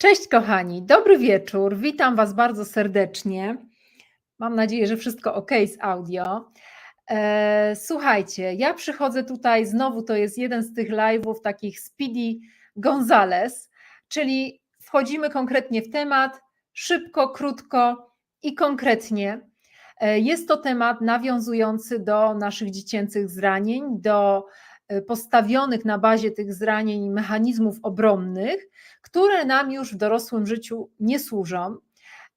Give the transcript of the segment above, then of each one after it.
Cześć kochani, dobry wieczór. Witam Was bardzo serdecznie. Mam nadzieję, że wszystko ok z audio. E, słuchajcie, ja przychodzę tutaj znowu, to jest jeden z tych live'ów takich Speedy Gonzales, czyli wchodzimy konkretnie w temat, szybko, krótko i konkretnie. E, jest to temat nawiązujący do naszych dziecięcych zranień, do postawionych na bazie tych zranień mechanizmów obronnych, które nam już w dorosłym życiu nie służą.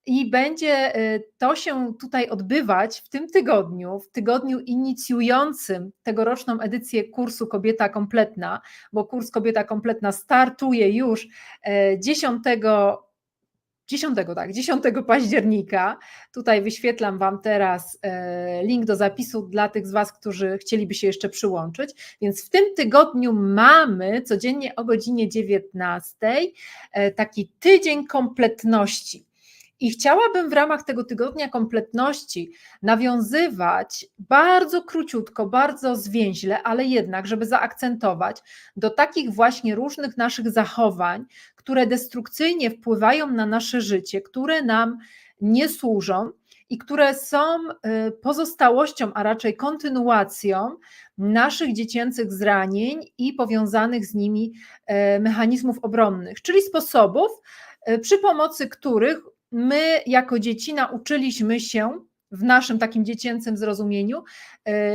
I będzie y, to się tutaj odbywać w tym tygodniu, w tygodniu inicjującym tegoroczną edycję kursu Kobieta Kompletna, bo kurs Kobieta Kompletna startuje już 10 e, 10, tak, 10 października. Tutaj wyświetlam Wam teraz e, link do zapisu dla tych z Was, którzy chcieliby się jeszcze przyłączyć. Więc w tym tygodniu mamy codziennie o godzinie 19 e, taki tydzień kompletności. I chciałabym w ramach tego tygodnia kompletności nawiązywać bardzo króciutko, bardzo zwięźle, ale jednak, żeby zaakcentować do takich właśnie różnych naszych zachowań, które destrukcyjnie wpływają na nasze życie, które nam nie służą i które są y, pozostałością, a raczej kontynuacją naszych dziecięcych zranień i powiązanych z nimi y, mechanizmów obronnych, czyli sposobów, y, przy pomocy których my jako dzieci nauczyliśmy się w naszym takim dziecięcym zrozumieniu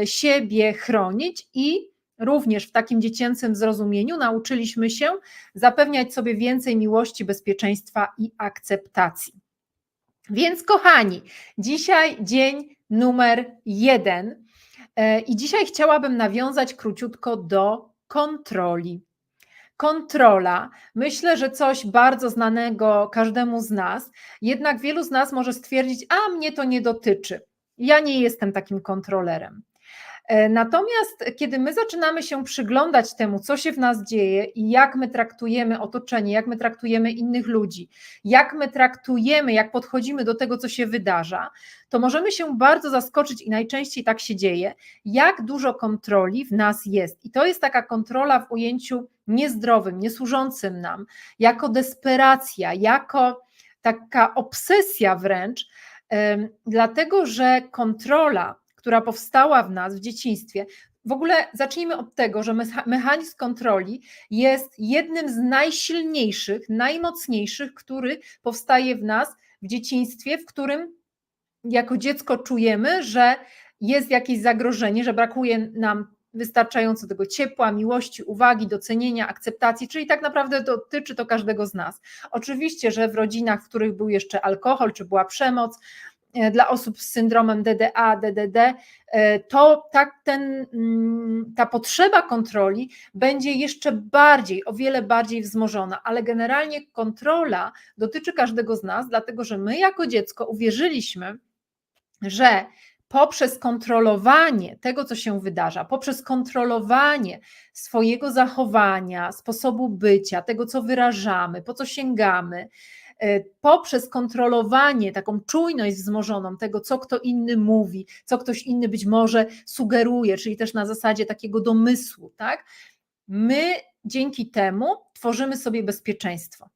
siebie chronić i również w takim dziecięcym zrozumieniu nauczyliśmy się zapewniać sobie więcej miłości, bezpieczeństwa i akceptacji. Więc, kochani, dzisiaj dzień numer jeden. E, I dzisiaj chciałabym nawiązać króciutko do kontroli. Kontrola, myślę, że coś bardzo znanego każdemu z nas, jednak wielu z nas może stwierdzić: A mnie to nie dotyczy. Ja nie jestem takim kontrolerem. E, natomiast kiedy my zaczynamy się przyglądać temu, co się w nas dzieje i jak my traktujemy otoczenie, jak my traktujemy innych ludzi, jak my traktujemy, jak podchodzimy do tego, co się wydarza, to możemy się bardzo zaskoczyć i najczęściej tak się dzieje, jak dużo kontroli w nas jest. I to jest taka kontrola w ujęciu niezdrowym, niesłużącym nam, jako desperacja, jako taka obsesja wręcz, dlatego że kontrola która powstała w nas w dzieciństwie. W ogóle zacznijmy od tego, że mechanizm kontroli jest jednym z najsilniejszych, najmocniejszych, który powstaje w nas w dzieciństwie, w którym jako dziecko czujemy, że jest jakieś zagrożenie, że brakuje nam wystarczająco tego ciepła, miłości, uwagi, docenienia, akceptacji, czyli tak naprawdę dotyczy to każdego z nas. Oczywiście, że w rodzinach, w których był jeszcze alkohol, czy była przemoc, dla osób z syndromem DDA, DDD, e, to tak ten, mm, ta potrzeba kontroli będzie jeszcze bardziej, o wiele bardziej wzmożona, ale generalnie kontrola dotyczy każdego z nas, dlatego że my jako dziecko uwierzyliśmy, że poprzez kontrolowanie tego, co się wydarza, poprzez kontrolowanie swojego zachowania, sposobu bycia, tego, co wyrażamy, po co sięgamy, E, poprzez kontrolowanie, taką czujność wzmożoną tego, co kto inny mówi, co ktoś inny być może sugeruje, czyli też na zasadzie takiego domysłu, tak? My dzięki temu tworzymy sobie bezpieczeństwo.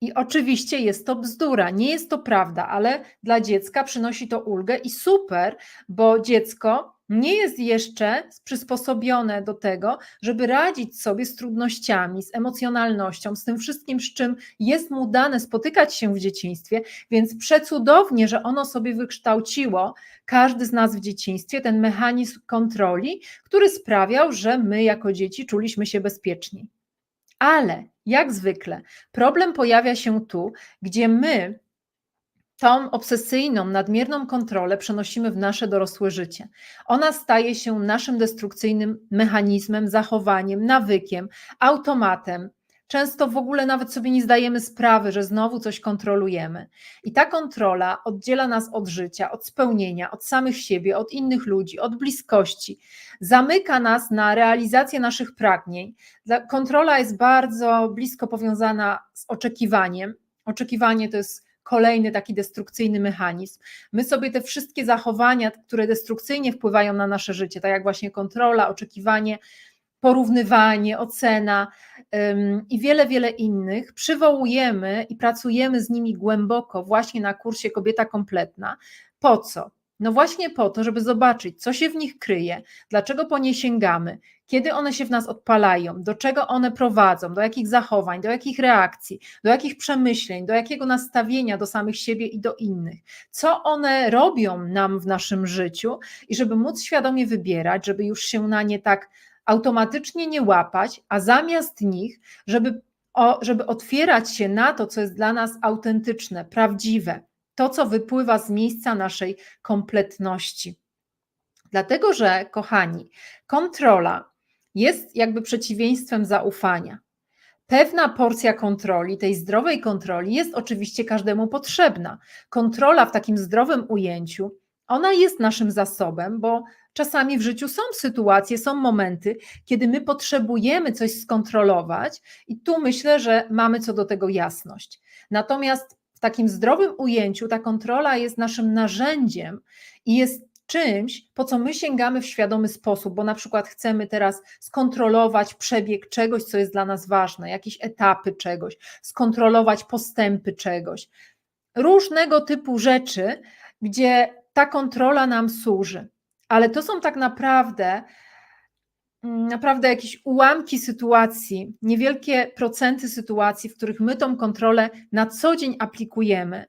I oczywiście jest to bzdura, nie jest to prawda, ale dla dziecka przynosi to ulgę i super, bo dziecko nie jest jeszcze przysposobione do tego, żeby radzić sobie z trudnościami, z emocjonalnością, z tym wszystkim, z czym jest mu dane spotykać się w dzieciństwie, więc przecudownie, że ono sobie wykształciło, każdy z nas w dzieciństwie, ten mechanizm kontroli, który sprawiał, że my jako dzieci czuliśmy się bezpieczni. Ale jak zwykle, problem pojawia się tu, gdzie my tą obsesyjną, nadmierną kontrolę przenosimy w nasze dorosłe życie. Ona staje się naszym destrukcyjnym mechanizmem, zachowaniem, nawykiem, automatem. Często w ogóle nawet sobie nie zdajemy sprawy, że znowu coś kontrolujemy. I ta kontrola oddziela nas od życia, od spełnienia, od samych siebie, od innych ludzi, od bliskości. Zamyka nas na realizację naszych pragnień. Kontrola jest bardzo blisko powiązana z oczekiwaniem. Oczekiwanie to jest kolejny taki destrukcyjny mechanizm. My sobie te wszystkie zachowania, które destrukcyjnie wpływają na nasze życie, tak jak właśnie kontrola, oczekiwanie, porównywanie, ocena, ym, i wiele, wiele innych przywołujemy i pracujemy z nimi głęboko właśnie na kursie Kobieta Kompletna. Po co? No właśnie po to, żeby zobaczyć, co się w nich kryje, dlaczego po nie sięgamy, kiedy one się w nas odpalają, do czego one prowadzą, do jakich zachowań, do jakich reakcji, do jakich przemyśleń, do jakiego nastawienia do samych siebie i do innych, co one robią nam w naszym życiu? I żeby móc świadomie wybierać, żeby już się na nie tak automatycznie nie łapać, a zamiast nich, żeby, o, żeby otwierać się na to, co jest dla nas autentyczne, prawdziwe, to, co wypływa z miejsca naszej kompletności. Dlatego, że, kochani, kontrola jest jakby przeciwieństwem zaufania. Pewna porcja kontroli, tej zdrowej kontroli, jest oczywiście każdemu potrzebna. Kontrola w takim zdrowym ujęciu, ona jest naszym zasobem, bo czasami w życiu są sytuacje, są momenty, kiedy my potrzebujemy coś skontrolować, i tu myślę, że mamy co do tego jasność. Natomiast w takim zdrowym ujęciu ta kontrola jest naszym narzędziem i jest czymś, po co my sięgamy w świadomy sposób, bo na przykład chcemy teraz skontrolować przebieg czegoś, co jest dla nas ważne, jakieś etapy czegoś, skontrolować postępy czegoś. Różnego typu rzeczy, gdzie ta kontrola nam służy. Ale to są tak naprawdę mm, naprawdę jakieś ułamki sytuacji, niewielkie procenty sytuacji, w których my tą kontrolę na co dzień aplikujemy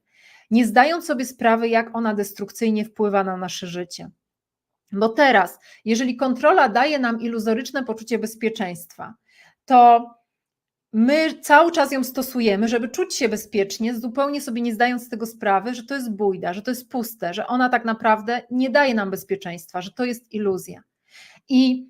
nie zdając sobie sprawy, jak ona destrukcyjnie wpływa na nasze życie. Bo teraz, jeżeli kontrola daje nam iluzoryczne poczucie bezpieczeństwa, to my cały czas ją stosujemy, żeby czuć się bezpiecznie, zupełnie sobie nie zdając z tego sprawy, że to jest bójda, że to jest puste, że ona tak naprawdę nie daje nam bezpieczeństwa, że to jest iluzja. I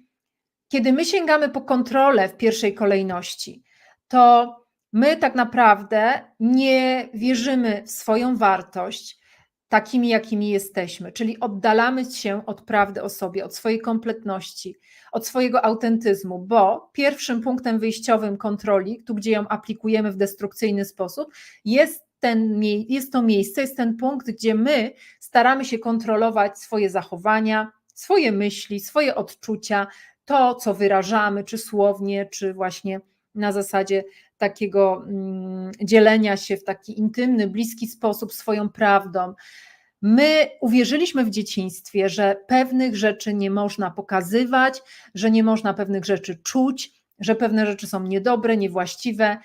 kiedy my sięgamy po kontrolę w pierwszej kolejności, to my tak naprawdę nie wierzymy w swoją wartość takimi, jakimi jesteśmy, czyli oddalamy się od prawdy o sobie, od swojej kompletności, od swojego autentyzmu, bo pierwszym punktem wyjściowym kontroli, tu gdzie ją aplikujemy w destrukcyjny sposób, jest, ten, jest to miejsce, jest ten punkt, gdzie my staramy się kontrolować swoje zachowania, swoje myśli, swoje odczucia, to, co wyrażamy, czy słownie, czy właśnie na zasadzie takiego mm, dzielenia się w taki intymny, bliski sposób swoją prawdą. My uwierzyliśmy w dzieciństwie, że pewnych rzeczy nie można pokazywać, że nie można pewnych rzeczy czuć, że pewne rzeczy są niedobre, niewłaściwe,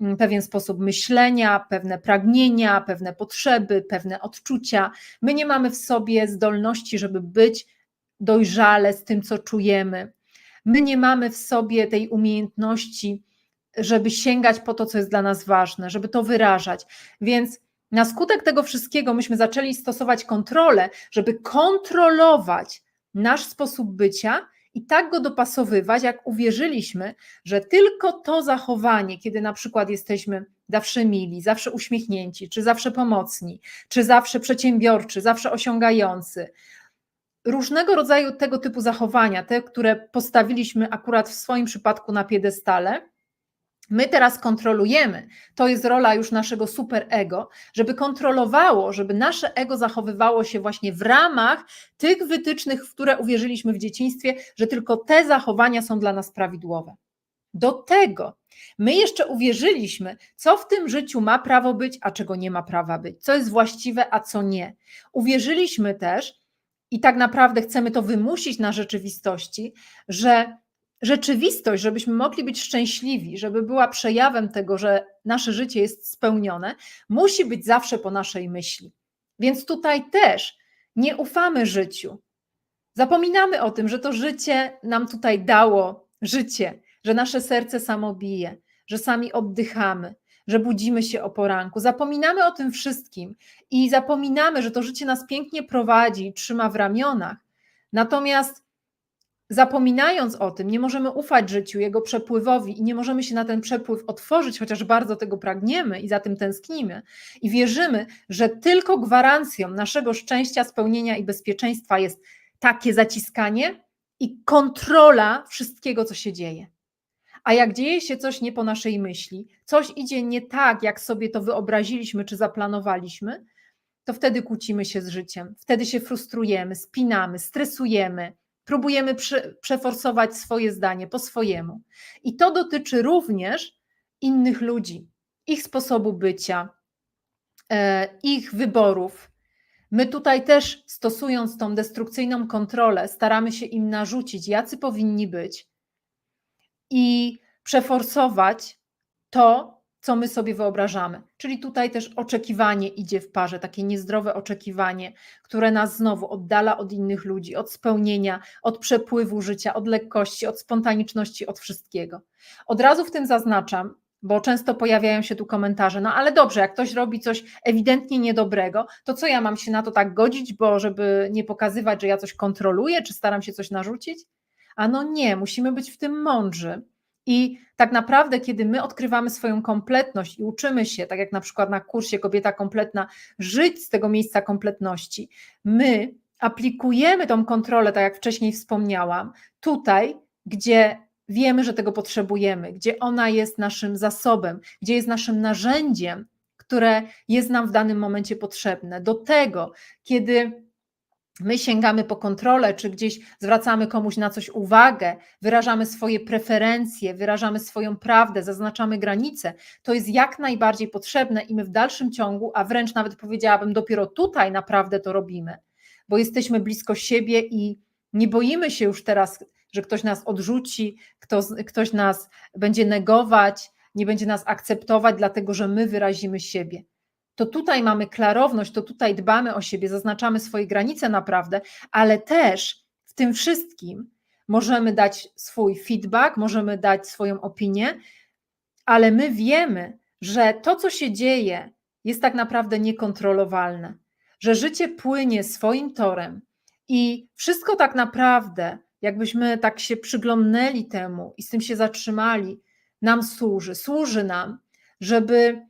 mm, pewien sposób myślenia, pewne pragnienia, pewne potrzeby, pewne odczucia. My nie mamy w sobie zdolności, żeby być dojrzale z tym, co czujemy. My nie mamy w sobie tej umiejętności żeby sięgać po to, co jest dla nas ważne, żeby to wyrażać. Więc na skutek tego wszystkiego myśmy zaczęli stosować kontrolę, żeby kontrolować nasz sposób bycia i tak go dopasowywać, jak uwierzyliśmy, że tylko to zachowanie, kiedy na przykład jesteśmy zawsze mili, zawsze uśmiechnięci, czy zawsze pomocni, czy zawsze przedsiębiorczy, zawsze osiągający, różnego rodzaju tego typu zachowania, te, które postawiliśmy akurat w swoim przypadku na piedestale, My teraz kontrolujemy, to jest rola już naszego superego, żeby kontrolowało, żeby nasze ego zachowywało się właśnie w ramach tych wytycznych, w które uwierzyliśmy w dzieciństwie, że tylko te zachowania są dla nas prawidłowe. Do tego my jeszcze uwierzyliśmy, co w tym życiu ma prawo być, a czego nie ma prawa być, co jest właściwe, a co nie. Uwierzyliśmy też, i tak naprawdę chcemy to wymusić na rzeczywistości, że rzeczywistość, żebyśmy mogli być szczęśliwi, żeby była przejawem tego, że nasze życie jest spełnione, musi być zawsze po naszej myśli. Więc tutaj też nie ufamy życiu. Zapominamy o tym, że to życie nam tutaj dało życie, że nasze serce samo bije, że sami oddychamy, że budzimy się o poranku. Zapominamy o tym wszystkim i zapominamy, że to życie nas pięknie prowadzi, trzyma w ramionach. Natomiast zapominając o tym, nie możemy ufać życiu, jego przepływowi i nie możemy się na ten przepływ otworzyć, chociaż bardzo tego pragniemy i za tym tęsknimy. I wierzymy, że tylko gwarancją naszego szczęścia, spełnienia i bezpieczeństwa jest takie zaciskanie i kontrola wszystkiego, co się dzieje. A jak dzieje się coś nie po naszej myśli, coś idzie nie tak, jak sobie to wyobraziliśmy czy zaplanowaliśmy, to wtedy kłócimy się z życiem, wtedy się frustrujemy, spinamy, stresujemy, próbujemy prze, przeforsować swoje zdanie po swojemu. I to dotyczy również innych ludzi, ich sposobu bycia, e, ich wyborów. My tutaj też, stosując tą destrukcyjną kontrolę, staramy się im narzucić, jacy powinni być i przeforsować to, co my sobie wyobrażamy. Czyli tutaj też oczekiwanie idzie w parze, takie niezdrowe oczekiwanie, które nas znowu oddala od innych ludzi, od spełnienia, od przepływu życia, od lekkości, od spontaniczności, od wszystkiego. Od razu w tym zaznaczam, bo często pojawiają się tu komentarze, no ale dobrze, jak ktoś robi coś ewidentnie niedobrego, to co ja mam się na to tak godzić, bo żeby nie pokazywać, że ja coś kontroluję, czy staram się coś narzucić? A no nie, musimy być w tym mądrzy. I tak naprawdę, kiedy my odkrywamy swoją kompletność i uczymy się, tak jak na przykład na kursie Kobieta Kompletna, żyć z tego miejsca kompletności, my aplikujemy tą kontrolę, tak jak wcześniej wspomniałam, tutaj, gdzie wiemy, że tego potrzebujemy, gdzie ona jest naszym zasobem, gdzie jest naszym narzędziem, które jest nam w danym momencie potrzebne. Do tego, kiedy my sięgamy po kontrolę, czy gdzieś zwracamy komuś na coś uwagę, wyrażamy swoje preferencje, wyrażamy swoją prawdę, zaznaczamy granice, to jest jak najbardziej potrzebne i my w dalszym ciągu, a wręcz nawet powiedziałabym, dopiero tutaj naprawdę to robimy, bo jesteśmy blisko siebie i nie boimy się już teraz, że ktoś nas odrzuci, kto, ktoś nas będzie negować, nie będzie nas akceptować, dlatego że my wyrazimy siebie to tutaj mamy klarowność, to tutaj dbamy o siebie, zaznaczamy swoje granice naprawdę, ale też w tym wszystkim możemy dać swój feedback, możemy dać swoją opinię, ale my wiemy, że to, co się dzieje, jest tak naprawdę niekontrolowalne, że życie płynie swoim torem i wszystko tak naprawdę, jakbyśmy tak się przyglądnęli temu i z tym się zatrzymali, nam służy. Służy nam, żeby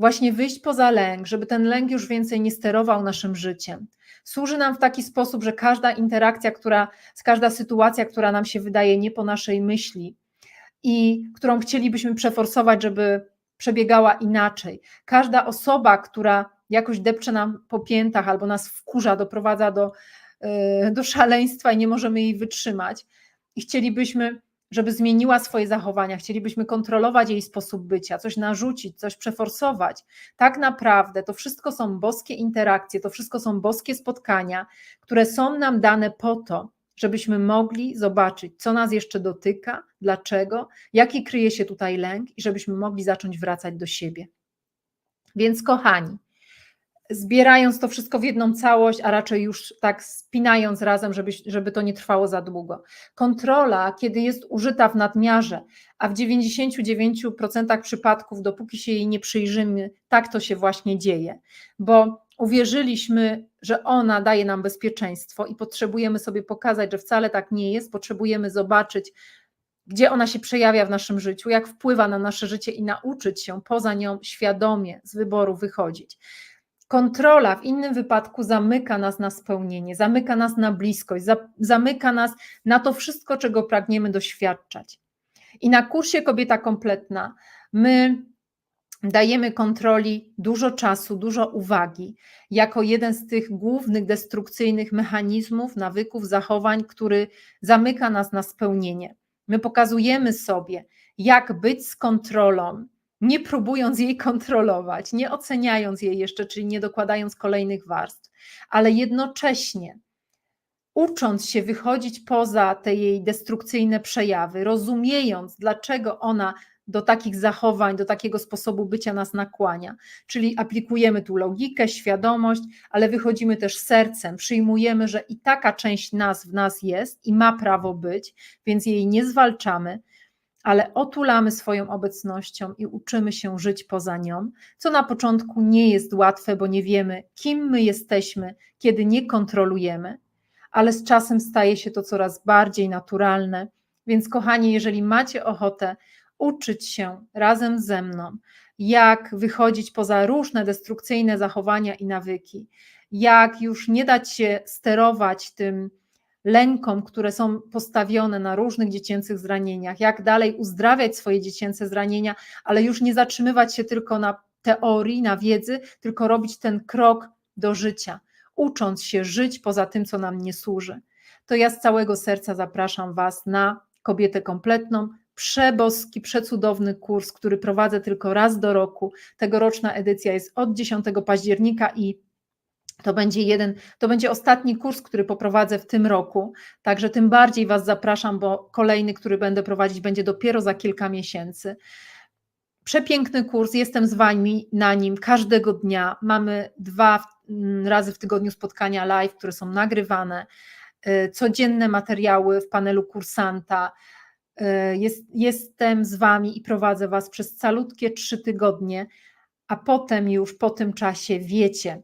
właśnie wyjść poza lęk, żeby ten lęk już więcej nie sterował naszym życiem. Służy nam w taki sposób, że każda interakcja, która, każda sytuacja, która nam się wydaje nie po naszej myśli i którą chcielibyśmy przeforsować, żeby przebiegała inaczej. Każda osoba, która jakoś depcze nam po piętach albo nas wkurza, doprowadza do, yy, do szaleństwa i nie możemy jej wytrzymać. I chcielibyśmy żeby zmieniła swoje zachowania, chcielibyśmy kontrolować jej sposób bycia, coś narzucić, coś przeforsować. Tak naprawdę to wszystko są boskie interakcje, to wszystko są boskie spotkania, które są nam dane po to, żebyśmy mogli zobaczyć, co nas jeszcze dotyka, dlaczego, jaki kryje się tutaj lęk i żebyśmy mogli zacząć wracać do siebie. Więc, kochani, zbierając to wszystko w jedną całość, a raczej już tak spinając razem, żeby, żeby to nie trwało za długo. Kontrola, kiedy jest użyta w nadmiarze, a w 99% przypadków, dopóki się jej nie przyjrzymy, tak to się właśnie dzieje, bo uwierzyliśmy, że ona daje nam bezpieczeństwo i potrzebujemy sobie pokazać, że wcale tak nie jest, potrzebujemy zobaczyć, gdzie ona się przejawia w naszym życiu, jak wpływa na nasze życie i nauczyć się poza nią świadomie z wyboru wychodzić. Kontrola w innym wypadku zamyka nas na spełnienie, zamyka nas na bliskość, za, zamyka nas na to wszystko, czego pragniemy doświadczać. I na kursie Kobieta Kompletna my dajemy kontroli dużo czasu, dużo uwagi, jako jeden z tych głównych destrukcyjnych mechanizmów, nawyków, zachowań, który zamyka nas na spełnienie. My pokazujemy sobie, jak być z kontrolą, nie próbując jej kontrolować, nie oceniając jej jeszcze, czyli nie dokładając kolejnych warstw, ale jednocześnie ucząc się wychodzić poza te jej destrukcyjne przejawy, rozumiejąc, dlaczego ona do takich zachowań, do takiego sposobu bycia nas nakłania. Czyli aplikujemy tu logikę, świadomość, ale wychodzimy też sercem, przyjmujemy, że i taka część nas w nas jest i ma prawo być, więc jej nie zwalczamy, ale otulamy swoją obecnością i uczymy się żyć poza nią, co na początku nie jest łatwe, bo nie wiemy, kim my jesteśmy, kiedy nie kontrolujemy, ale z czasem staje się to coraz bardziej naturalne. Więc, kochani, jeżeli macie ochotę uczyć się razem ze mną, jak wychodzić poza różne destrukcyjne zachowania i nawyki, jak już nie dać się sterować tym lękom, które są postawione na różnych dziecięcych zranieniach, jak dalej uzdrawiać swoje dziecięce zranienia, ale już nie zatrzymywać się tylko na teorii, na wiedzy, tylko robić ten krok do życia, ucząc się żyć poza tym, co nam nie służy. to ja z całego serca zapraszam Was na kobietę kompletną. Przeboski, przecudowny kurs, który prowadzę tylko raz do roku. Tegoroczna edycja jest od 10 października i to będzie jeden, to będzie ostatni kurs, który poprowadzę w tym roku. Także tym bardziej Was zapraszam, bo kolejny, który będę prowadzić, będzie dopiero za kilka miesięcy. Przepiękny kurs, jestem z Wami na nim każdego dnia. Mamy dwa mm, razy w tygodniu spotkania live, które są nagrywane, y, codzienne materiały w panelu kursanta. Y, jest, jestem z Wami i prowadzę Was przez calutkie trzy tygodnie, a potem już po tym czasie wiecie,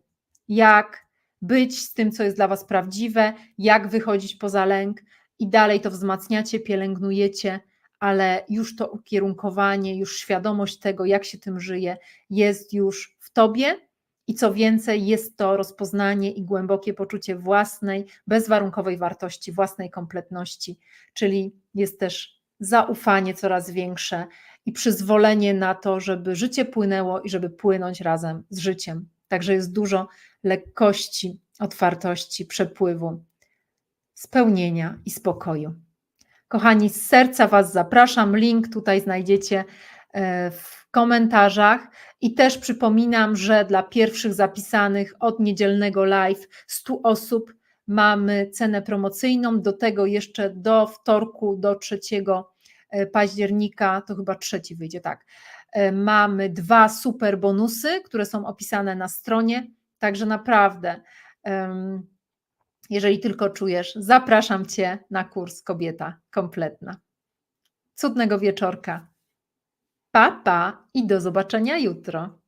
jak być z tym, co jest dla Was prawdziwe, jak wychodzić poza lęk i dalej to wzmacniacie, pielęgnujecie, ale już to ukierunkowanie, już świadomość tego, jak się tym żyje, jest już w Tobie. I co więcej, jest to rozpoznanie i głębokie poczucie własnej, bezwarunkowej wartości, własnej kompletności, czyli jest też zaufanie coraz większe i przyzwolenie na to, żeby życie płynęło i żeby płynąć razem z życiem. Także jest dużo lekkości, otwartości, przepływu, spełnienia i spokoju. Kochani, z serca Was zapraszam. Link tutaj znajdziecie e, w komentarzach. I też przypominam, że dla pierwszych zapisanych od niedzielnego live 100 osób mamy cenę promocyjną. Do tego jeszcze do wtorku, do 3 e, października, to chyba trzeci wyjdzie, tak. E, mamy dwa super bonusy, które są opisane na stronie. Także naprawdę, jeżeli tylko czujesz, zapraszam Cię na kurs Kobieta Kompletna. Cudnego wieczorka. Pa, pa i do zobaczenia jutro.